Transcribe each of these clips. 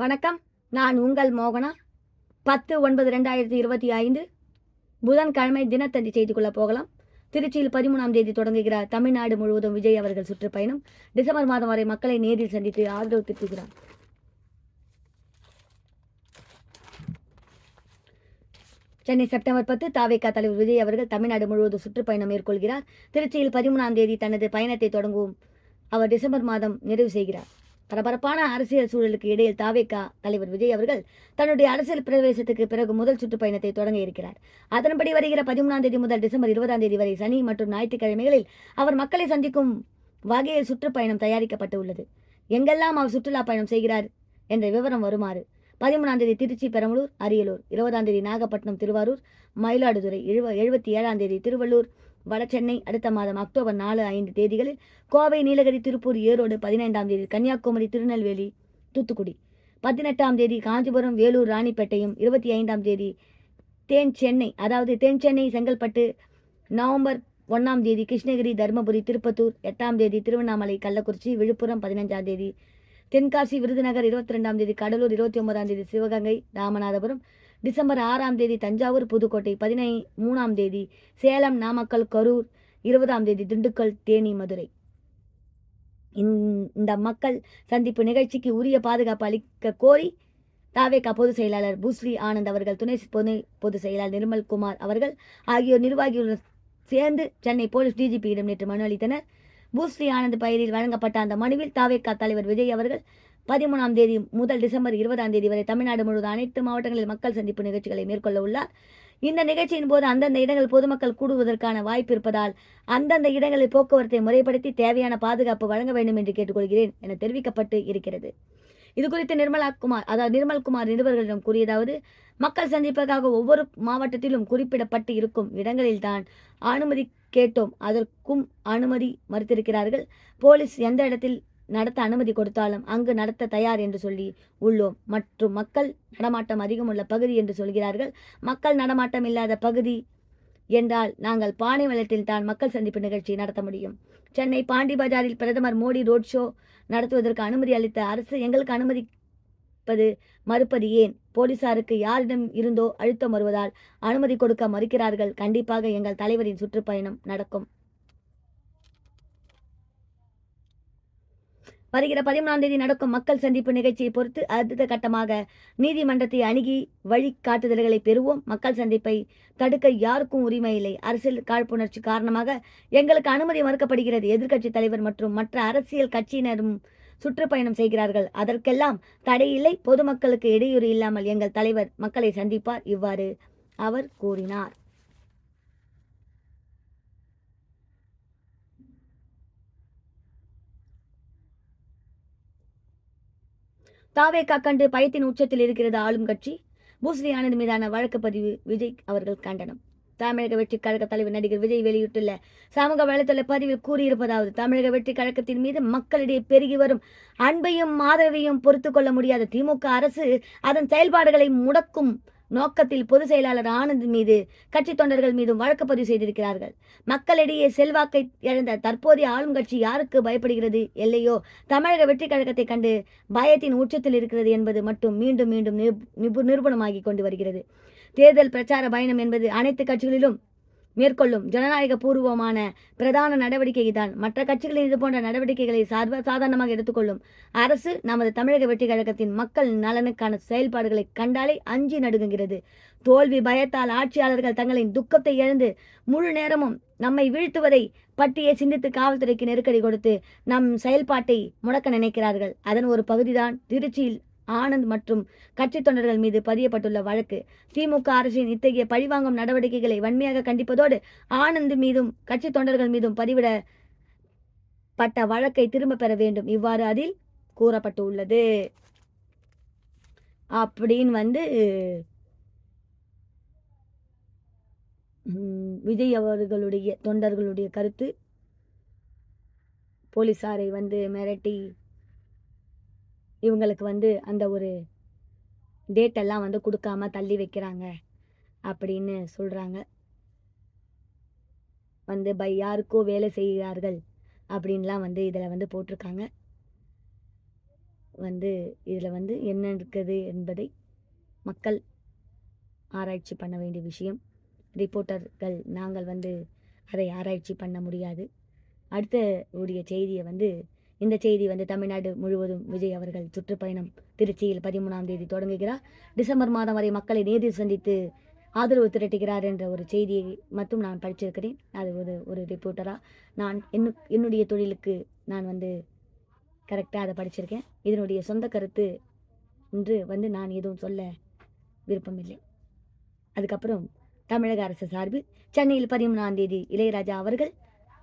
வணக்கம். நான் உங்கள் மோகனா. பத்து ஒன்பது ரெண்டாயிரத்தி இருபத்தி ஐந்து புதன்கிழமை தினத்தந்தி செய்திக்குள்ள போகலாம். திருச்சியில் பதிமூணாம் தேதி தொடங்குகிறார் தமிழ்நாடு முழுவதும் விஜய் அவர்கள் சுற்றுப்பயணம். டிசம்பர் மாதம் வரை மக்களை நேரில் சந்தித்து ஆதரவு திட்டுகிறார் சென்னை செப்டம்பர் பத்து தாவேகா தலைவர் விஜய் அவர்கள் தமிழ்நாடு முழுவதும் சுற்றுப்பயணம் மேற்கொள்கிறார். திருச்சியில் பதிமூணாம் தேதி தனது பயணத்தை தொடங்கும் அவர் டிசம்பர் மாதம் நிறைவு செய்கிறார். பரபரப்பான அரசியல் சூழலுக்கு இடையில் தாவேகா தலைவர் விஜய் அவர்கள் தன்னுடைய அரசியல் பிரவேசத்துக்கு பிறகு முதல் சுற்றுப்பயணத்தை தொடங்க இருக்கிறார். அதன்படி வருகிற பதிமூணாம் தேதி முதல் டிசம்பர் இருபதாம் தேதி வரை சனி மற்றும் ஞாயிற்றுக்கிழமைகளில் அவர் மக்களை சந்திக்கும் வகையில் சுற்றுப்பயணம் தயாரிக்கப்பட்டு உள்ளது எங்கெல்லாம் அவர் சுற்றுலா பயணம் செய்கிறார் என்ற விவரம் வருமாறு பதிமூணாம் தேதி திருச்சி பெரம்பலூர் அரியலூர் இருபதாம் தேதி நாகப்பட்டினம் திருவாரூர் மயிலாடுதுறை எழுபத்தி ஏழாம் தேதி திருவள்ளூர் வடசென்னை அடுத்த மாதம் அக்டோபர் நாலு ஐந்து தேதிகளில் கோவை நீலகிரி திருப்பூர் ஈரோடு பதினைந்தாம் தேதி கன்னியாகுமரி திருநெல்வேலி தூத்துக்குடி. பதினெட்டாம் தேதி காஞ்சிபுரம் வேலூர் ராணிப்பேட்டையும். இருபத்தி ஐந்தாம் தேதி தேன் சென்னை அதாவது தென் சென்னை செங்கல்பட்டு நவம்பர் ஒன்றாம் தேதி கிருஷ்ணகிரி தருமபுரி திருப்பத்தூர். எட்டாம் தேதி திருவண்ணாமலை கள்ளக்குறிச்சி விழுப்புரம் பதினஞ்சாம் தேதி தென்காசி விருதுநகர் இருபத்தி ரெண்டாம் தேதி கடலூர் இருபத்தி ஒன்பதாம் தேதி சிவகங்கை ராமநாதபுரம் டிசம்பர் ஆறாம் தேதி தஞ்சாவூர் புதுக்கோட்டை பதினை மூணாம் தேதி சேலம் நாமக்கல் கரூர் இருபதாம் தேதி திண்டுக்கல் தேனி மதுரை. இந்த மக்கள் சந்திப்பு நிகழ்ச்சிக்கு உரிய பாதுகாப்பு அளிக்க கோரி தாவேகா பொதுச் செயலாளர் பூஸ்ரீ ஆனந்த் அவர்கள் துணை பொது பொதுச் செயலாளர் நிர்மல் குமார் அவர்கள் ஆகியோர் நிர்வாகிகளுடன் சேர்ந்து சென்னை போலீஸ் டிஜிபியிடம் நேற்று மனு அளித்தனர். பூஸ்ரீ ஆனந்த் பெயரில் வழங்கப்பட்ட அந்த மனுவில் தாவேகா தலைவர் விஜய் அவர்கள் பதிமூணாம் தேதி முதல் டிசம்பர் இருபதாம் தேதி வரை தமிழ்நாடு முழுவதும் அனைத்து மாவட்டங்களில் மக்கள் சந்திப்பு நிகழ்ச்சிகளை மேற்கொள்ள உள்ளார். இந்த நிகழ்ச்சியின் போது அந்தந்த இடங்கள் பொதுமக்கள் கூடுவதற்கான வாய்ப்பு இருப்பதால் அந்தந்த இடங்களில் போக்குவரத்தை முறைப்படுத்தி தேவையான பாதுகாப்பு வழங்க வேண்டும் என்று கேட்டுக்கொள்கிறேன் என தெரிவிக்கப்பட்டு இருக்கிறது. இது குறித்து நிர்மலா குமார் அதாவது நிர்மல்குமார் நிருபர்களிடம் கூறியதாவது மக்கள் சந்திப்புக்காக ஒவ்வொரு மாவட்டத்திலும் குறிப்பிடப்பட்டு இருக்கும் இடங்களில்தான் அனுமதி கேட்டோம். அதற்கும் அனுமதி மறுத்திருக்கிறார்கள். போலீஸ் எந்த இடத்தில் நடத்த அனுமதி கொடுத்தாலும் அங்கு நடத்த தயார் என்று சொல்லி உள்ளோம். மற்றும் மக்கள் நடமாட்டம் அதிகம் உள்ள பகுதி என்று சொல்கிறார்கள். மக்கள் நடமாட்டம் இல்லாத பகுதி என்றால் நாங்கள் பானை வளத்தில் தான் மக்கள் சந்திப்பு நிகழ்ச்சி நடத்த முடியும். சென்னை பாண்டி பஜாரில் பிரதமர் மோடி ரோட் ஷோ நடத்துவதற்கு அனுமதி அளித்த அரசு எங்களுக்கு அனுமதிப்பது மறுப்பது ஏன்? போலீசாருக்கு யாரிடம் இருந்தோ அழுத்தம் வருவதால் அனுமதி கொடுக்க மறுக்கிறார்கள். கண்டிப்பாக எங்கள் தலைவரின் சுற்றுப்பயணம் நடக்கும். வருகிற பதிமூணாம் தேதி நடக்கும் மக்கள் சந்திப்பு நிகழ்ச்சியை பொறுத்து அடுத்த கட்டமாக நீதிமன்றத்தை அணுகி வழிகாட்டுதல்களை பெறுவோம். மக்கள் சந்திப்பை தடுக்க யாருக்கும் உரிமை இல்லை. அரசியல் காழ்ப்புணர்ச்சி காரணமாக எங்களுக்கு அனுமதி மறுக்கப்படுகிறது. எதிர்க்கட்சி தலைவர் மற்றும் மற்ற அரசியல் கட்சியினரும் சுற்றுப்பயணம் செய்கிறார்கள். அதற்கெல்லாம் தடையில்லை பொதுமக்களுக்கு இடையூறு இல்லாமல் எங்கள் தலைவர் மக்களை சந்திப்பார். இவ்வாறு அவர் கூறினார். தாவேக்கா கண்டு பயத்தின் உச்சத்தில் இருக்கிறது ஆளும் கட்சி. பூஸ்ரீ ஆனந்த் மீதான வழக்கு பதிவு விஜய் அவர்கள் கண்டனம். தமிழக வெற்றி கழக தலைவர் நடிகர் விஜய் வெளியிட்டுள்ள சமூக வலைதள பதிவில் கூறியிருப்பதாவது தமிழக வெற்றி கழகத்தின் மீது மக்களிடையே பெருகி வரும் அன்பையும் ஆதரவையும் பொறுத்து கொள்ள முடியாத திமுக அரசு அதன் செயல்பாடுகளை முடக்கும் நோக்கத்தில் பொதுச் செயலாளர் ஆனந்த் மீது கட்சி தொண்டர்கள் மீதும் வழக்கு பதிவு செய்திருக்கிறார்கள். மக்களிடையே செல்வாக்கை இழந்த தற்போதைய ஆளும் கட்சி யாருக்கு பயப்படுகிறது இல்லையோ தமிழக வெற்றி கழகத்தை கண்டு பயத்தின் உச்சத்தில் இருக்கிறது என்பது மட்டும் மீண்டும் மீண்டும் நிரூபணமாகி கொண்டு வருகிறது. தேர்தல் பிரச்சார பயணம் என்பது அனைத்து கட்சிகளிலும் மேற்கொள்ளும் ஜனநாயக பூர்வமான பிரதான நடவடிக்கை தான் மற்ற கட்சிகளின் இது போன்ற நடவடிக்கைகளை சார்ப சாதாரணமாக எடுத்துக்கொள்ளும் அரசு நமது தமிழக வெற்றி கழகத்தின் மக்கள் நலனுக்கான செயல்பாடுகளை கண்டாலே அஞ்சி நடுங்குகிறது. தோல்வி பயத்தால் ஆட்சியாளர்கள் தங்களின் துக்கத்தை இழந்து முழு நேரமும் நம்மை வீழ்த்துவதை பட்டியை சிந்தித்து காவல்துறைக்கு நெருக்கடி கொடுத்து நம் செயல்பாட்டை முடக்க நினைக்கிறார்கள். அதன் ஒரு பகுதிதான் திருச்சியில் ஆனந்த் மற்றும் கட்சி தொண்டர்கள் மீது பதியப்பட்டுள்ள வழக்கு. திமுக அரசின் இத்தகைய பழிவாங்கும் நடவடிக்கைகளை வன்மையாக கண்டிப்பதோடு ஆனந்த் மீதும் கட்சி தொண்டர்கள் மீதும் பதிவிடப்பட்ட வழக்கை திரும்ப பெற வேண்டும். இவ்வாறு அதில் கூறப்பட்டு உள்ளது அப்படின்னு வந்து விஜய் அவர்களுடைய தொண்டர்களுடைய கருத்து. போலீசாரை வந்து மிரட்டி இவங்களுக்கு வந்து அந்த ஒரு டேட்டெல்லாம் வந்து கொடுக்காம தள்ளி வைக்கிறாங்க அப்படின்னு சொல்கிறாங்க வந்து பை யாருக்கோ வேலை செய்கிறார்கள் அப்படின்லாம் வந்து இதில் வந்து போட்டிருக்காங்க. வந்து இதில் வந்து என்ன இருக்குது என்பதை மக்கள் ஆராய்ச்சி பண்ண வேண்டிய விஷயம். ரிப்போர்ட்டர்கள் நாங்கள் வந்து அதை ஆராய்ச்சி பண்ண முடியாது. அடுத்த உடைய செய்தியை வந்து இந்த செய்தி வந்து தமிழ்நாடு முழுவதும் விஜய் அவர்கள் சுற்றுப்பயணம் திருச்சியில் பதிமூணாம் தேதி தொடங்குகிறார். டிசம்பர் மாதம் வரை மக்களை நேரில் சந்தித்து ஆதரவு திரட்டுகிறார் என்ற ஒரு செய்தியை மட்டும் நான் படிச்சிருக்கிறேன். அது ஒரு ஒரு ரிப்போர்ட்டராக நான் என்னு என்னுடைய தொழிலுக்கு நான் வந்து கரெக்டாக அதை படிச்சிருக்கேன். இதனுடைய சொந்த கருத்து என்று வந்து நான் எதுவும் சொல்ல விருப்பமில்லை. அதுக்கப்புறம் தமிழக அரசு சார்பில் சென்னையில் பதிமூணாம் தேதி இளையராஜா அவர்கள்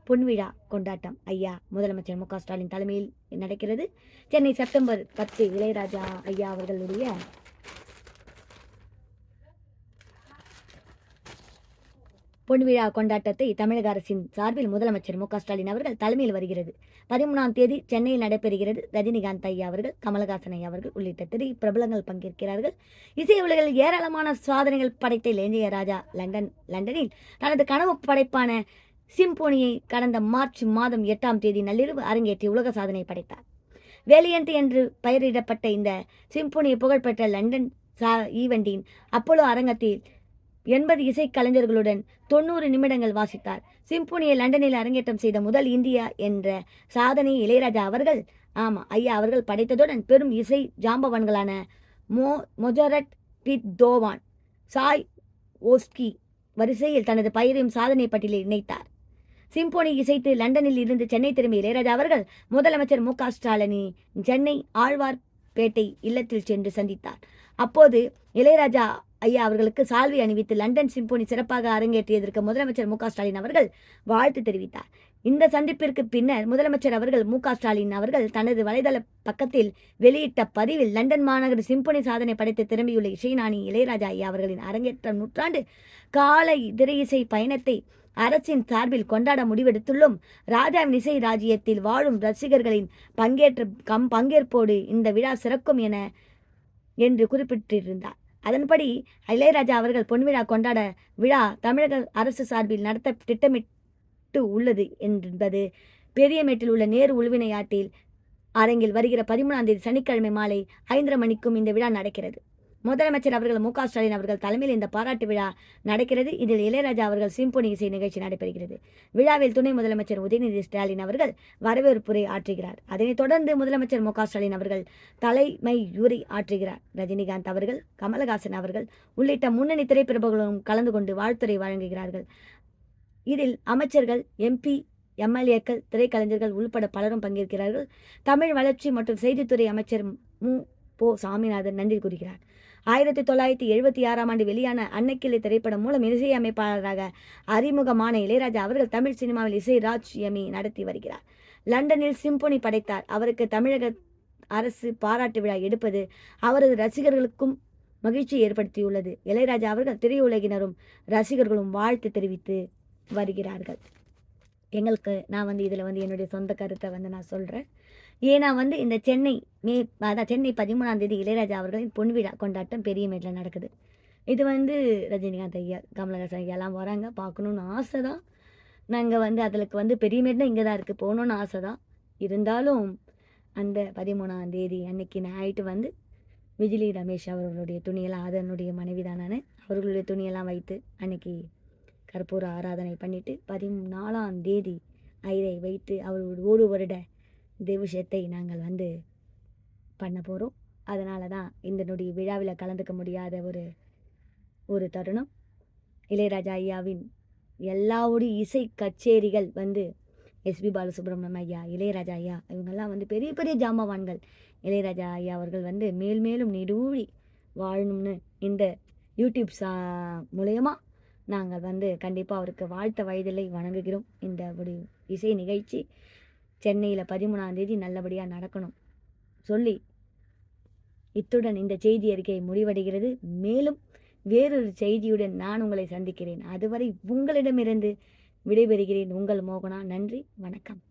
பொன்விழா கொண்டாட்டம். ஐயா முதலமைச்சர் மு ஸ்டாலின் தலைமையில் நடக்கிறது. சென்னை செப்டம்பர் பத்து இளையராஜா ஐயா அவர்களுடைய பொன்விழா கொண்டாட்டத்தை தமிழக அரசின் சார்பில் முதலமைச்சர் மு ஸ்டாலின் அவர்கள் தலைமையில் வருகிறது. பதிமூணாம் தேதி சென்னையில் நடைபெறுகிறது. ரஜினிகாந்த் ஐயா அவர்கள் கமலஹாசன் ஐயா அவர்கள் உள்ளிட்ட திரை பிரபலங்கள் பங்கேற்கிறார்கள். இசை உலகில் ஏராளமான சாதனைகள் படைத்த இளைஞ ராஜா லண்டன் லண்டனில் தனது கனவு படைப்பான சிம்போனியை கடந்த மார்ச் மாதம் எட்டாம் தேதி நள்ளிரவு அரங்கேற்றி உலக சாதனை படைத்தார். வேலியன்ட் என்று பெயரிடப்பட்ட இந்த சிம்போனி புகழ்பெற்ற லண்டன் சா ஈவெண்டின் அப்போலோ அரங்கத்தில் எண்பது இசைக்கலைஞர்களுடன் தொண்ணூறு நிமிடங்கள் வாசித்தார். சிம்போனியை லண்டனில் அரங்கேற்றம் செய்த முதல் இந்தியா என்ற சாதனை இளையராஜா அவர்கள் ஆமாம் ஐயா அவர்கள் படைத்ததுடன் பெரும் இசை ஜாம்பவான்களான மோ மொஜரட் பித் தோவான் சாய் ஓஸ்கி வரிசையில் தனது பயிரையும் சாதனை பட்டியலில் இணைத்தார். சிம்போனி இசைத்து லண்டனில் இருந்து சென்னை திரும்பிய இளையராஜா அவர்கள் முதலமைச்சர் மு க ஸ்டாலினை சென்னை ஆழ்வார்பேட்டை இல்லத்தில் சென்று சந்தித்தார். அப்போது இளையராஜா ஐயா அவர்களுக்கு சால்வை அணிவித்து லண்டன் சிம்போனி சிறப்பாக அரங்கேற்றியதற்கு முதலமைச்சர் மு ஸ்டாலின் அவர்கள் வாழ்த்து தெரிவித்தார். இந்த சந்திப்பிற்கு பின்னர் முதலமைச்சர் அவர்கள் மு ஸ்டாலின் அவர்கள் தனது வலைதள பக்கத்தில் வெளியிட்ட பதிவில் லண்டன் மாநகர் சிம்போனி சாதனை படைத்து திரும்பியுள்ள இசைநாணி இளையராஜா ஐயா அவர்களின் அரங்கேற்ற நூற்றாண்டு காலை திரையிசை பயணத்தை அரசின் சார்பில் கொண்டாட முடிவெடுத்துள்ளோம் ராஜாவின் இசை ராஜ்யத்தில் வாழும் ரசிகர்களின் பங்கேற்ற கம் பங்கேற்போடு இந்த விழா சிறக்கும் என என்று குறிப்பிட்டிருந்தார். அதன்படி இளையராஜா அவர்கள் பொன்விழா கொண்டாட விழா தமிழக அரசு சார்பில் நடத்த திட்டமிட்டு உள்ளது என்பது பெரியமேட்டில் உள்ள நேரு உள்வினையாட்டில் அரங்கில் வருகிற பதிமூணாம் தேதி சனிக்கிழமை மாலை ஐந்தரை மணிக்கும் இந்த விழா நடக்கிறது. முதலமைச்சர் அவர்கள் மு ஸ்டாலின் அவர்கள் தலைமையில் இந்த பாராட்டு விழா நடக்கிறது. இதில் இளையராஜா அவர்கள் சிம்போனி இசை நிகழ்ச்சி நடைபெறுகிறது. விழாவில் துணை முதலமைச்சர் உதயநிதி ஸ்டாலின் அவர்கள் வரவேற்புரை ஆற்றுகிறார். அதனைத் தொடர்ந்து முதலமைச்சர் மு ஸ்டாலின் அவர்கள் தலைமை உரை ஆற்றுகிறார். ரஜினிகாந்த் அவர்கள் கமலஹாசன் அவர்கள் உள்ளிட்ட முன்னணி திரைப்பிரபுகளும் கலந்து கொண்டு வாழ்த்துறை வழங்குகிறார்கள். இதில் அமைச்சர்கள் எம்பி எம்எல்ஏக்கள் திரைக்கலைஞர்கள் உள்பட பலரும் பங்கேற்கிறார்கள். தமிழ் வளர்ச்சி மற்றும் செய்தித்துறை அமைச்சர் மு போ சாமிநாதன் நன்றி கூறுகிறார். ஆயிரத்தி தொள்ளாயிரத்தி எழுபத்தி ஆறாம் ஆண்டு வெளியான அன்னைக்கிளை திரைப்படம் மூலம் இசையமைப்பாளராக அறிமுகமான இளையராஜா அவர்கள் தமிழ் சினிமாவில் இசை ராஜ்யமி நடத்தி வருகிறார். லண்டனில் சிம்பொனி படைத்தார். அவருக்கு தமிழக அரசு பாராட்டு விழா எடுப்பது அவரது ரசிகர்களுக்கும் மகிழ்ச்சி ஏற்படுத்தியுள்ளது. இளையராஜா அவர்கள் திரையுலகினரும் ரசிகர்களும் வாழ்த்து தெரிவித்து வருகிறார்கள். எங்களுக்கு நான் வந்து இதில் வந்து என்னுடைய சொந்த கருத்தை வந்து நான் சொல்கிறேன் ஏன்னா வந்து இந்த சென்னை மே அதான் சென்னை பதிமூணாம் தேதி இளையராஜா அவர்களின் பொன் விழா கொண்டாட்டம் பெரிய மேட்டில் நடக்குது. இது வந்து ரஜினிகாந்த் ஐயா கமலஹாசன் ஐயாலாம் வராங்க. பார்க்கணுன்னு ஆசை தான் நாங்கள் வந்து அதுக்கு வந்து பெரிய மேட்னா இங்கே தான் இருக்குது போகணுன்னு ஆசை தான் இருந்தாலும் அந்த பதிமூணாம் தேதி அன்னைக்கு நைட்டு வந்து விஜிலி ரமேஷ் அவர்களுடைய துணியெல்லாம் அதனுடைய மனைவி தான் நான். அவர்களுடைய துணியெல்லாம் வைத்து அன்னைக்கு கற்பூர ஆராதனை பண்ணிவிட்டு பதினாலாம் தேதி ஐரை வைத்து அவர் ஒரு வருட இந்த விஷயத்தை நாங்கள் வந்து பண்ண போகிறோம் அதனால தான் இந்த நொடி விழாவில் கலந்துக்க முடியாத ஒரு ஒரு தருணம். இளையராஜா ஐயாவின் எல்லாவுடைய இசை கச்சேரிகள் வந்து எஸ்பி பாலசுப்ரமணியம் ஐயா இளையராஜா ஐயா இவங்கெல்லாம் வந்து பெரிய பெரிய ஜாமவான்கள். இளையராஜா ஐயா அவர்கள் வந்து மேல் மேலும் நிரூழி வாழணும்னு இந்த யூடியூப் சா மூலயமா நாங்கள் வந்து கண்டிப்பாக அவருக்கு வாழ்த்த வயதில்லை வணங்குகிறோம். இந்த ஒரு இசை நிகழ்ச்சி சென்னையில் பதிமூணாம் தேதி நல்லபடியாக நடக்கணும். சொல்லி இத்துடன் இந்த செய்தி அறிக்கை முடிவடைகிறது. மேலும் வேறொரு செய்தியுடன் நான் உங்களை சந்திக்கிறேன். அதுவரை உங்களிடமிருந்து விடைபெறுகிறேன் உங்கள் மோகனா. நன்றி வணக்கம்.